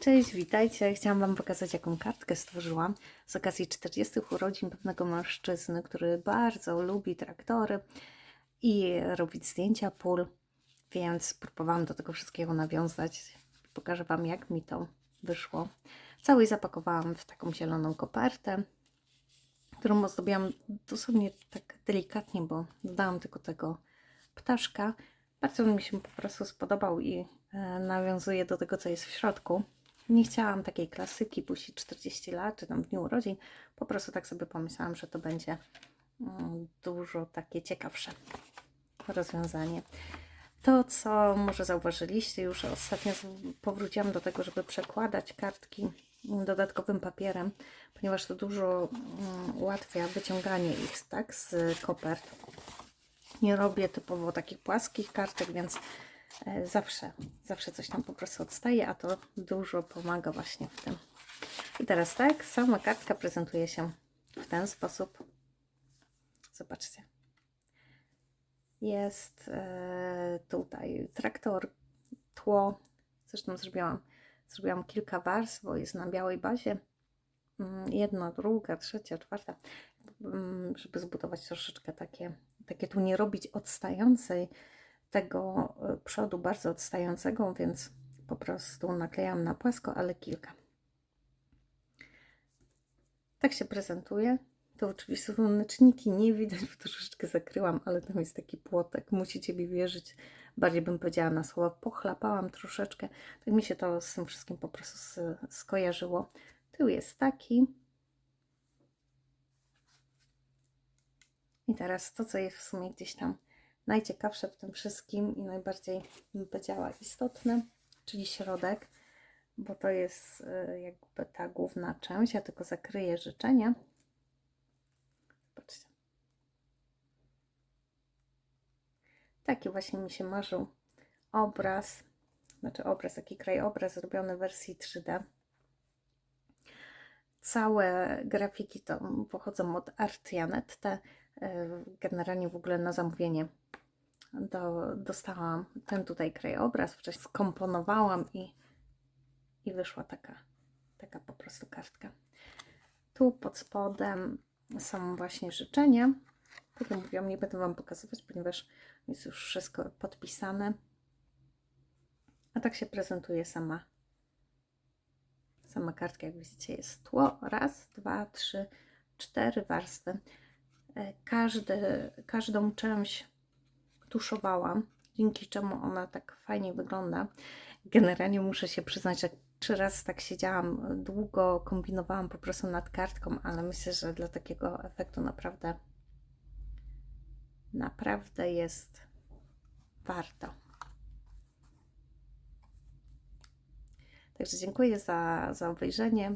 Cześć, witajcie. Chciałam Wam pokazać, jaką kartkę stworzyłam z okazji 40 urodzin pewnego mężczyzny, który bardzo lubi traktory i robić zdjęcia pól, więc próbowałam do tego wszystkiego nawiązać. Pokażę Wam, jak mi to wyszło. Cały zapakowałam w taką zieloną kopertę, którą ozdobiłam dosłownie tak delikatnie, bo dodałam tylko tego ptaszka. Bardzo mi się po prostu spodobał i e, nawiązuje do tego, co jest w środku. Nie chciałam takiej klasyki puścić 40 lat, czy tam w dniu urodzin. Po prostu tak sobie pomyślałam, że to będzie mm, dużo takie ciekawsze rozwiązanie. To, co może zauważyliście, już ostatnio powróciłam do tego, żeby przekładać kartki dodatkowym papierem, ponieważ to dużo mm, ułatwia wyciąganie ich tak, z kopert. Nie robię typowo takich płaskich kartek, więc zawsze, zawsze coś tam po prostu odstaje, a to dużo pomaga właśnie w tym. I teraz tak, sama kartka prezentuje się w ten sposób. Zobaczcie. Jest e, tutaj traktor, tło. Zresztą zrobiłam, zrobiłam kilka warstw, bo jest na białej bazie. Mm, Jedna, druga, trzecia, czwarta, Mm, żeby zbudować troszeczkę takie, takie tu nie robić odstającej tego e, przodu, bardzo odstającego, więc po prostu naklejam na płasko, ale kilka. Tak się prezentuje. To oczywiście słoneczniki nie widać, bo troszeczkę zakryłam, ale tam jest taki płotek. Musicie mi wierzyć. Bardziej bym powiedziała na słowa. Pochlapałam troszeczkę. Tak mi się to z tym wszystkim po prostu skojarzyło. Tył jest taki. I teraz to, co jest w sumie gdzieś tam najciekawsze w tym wszystkim i najbardziej bym powiedziała istotne, czyli środek, bo to jest y, jakby ta główna część. Ja tylko zakryję życzenia. Zobaczcie. Taki właśnie mi się marzył obraz, znaczy obraz, taki krajobraz zrobiony w wersji 3D. Całe grafiki to pochodzą od Art Janette. Generalnie w ogóle na zamówienie do, dostałam ten tutaj krajobraz, wcześniej skomponowałam i, i wyszła taka, taka po prostu kartka. Tu pod spodem są właśnie życzenia. Tak jak mówiłam, nie będę Wam pokazywać, ponieważ jest już wszystko podpisane. A tak się prezentuje sama, sama kartka. Jak widzicie, jest tło. Raz, dwa, trzy, cztery warstwy. E, Każdy, każdą część tuszowałam, dzięki czemu ona tak fajnie wygląda. Generalnie muszę się przyznać, że trzy razy tak siedziałam, długo kombinowałam po prostu nad kartką, ale myślę, że dla takiego efektu naprawdę naprawdę jest warto. Także dziękuję za, za obejrzenie.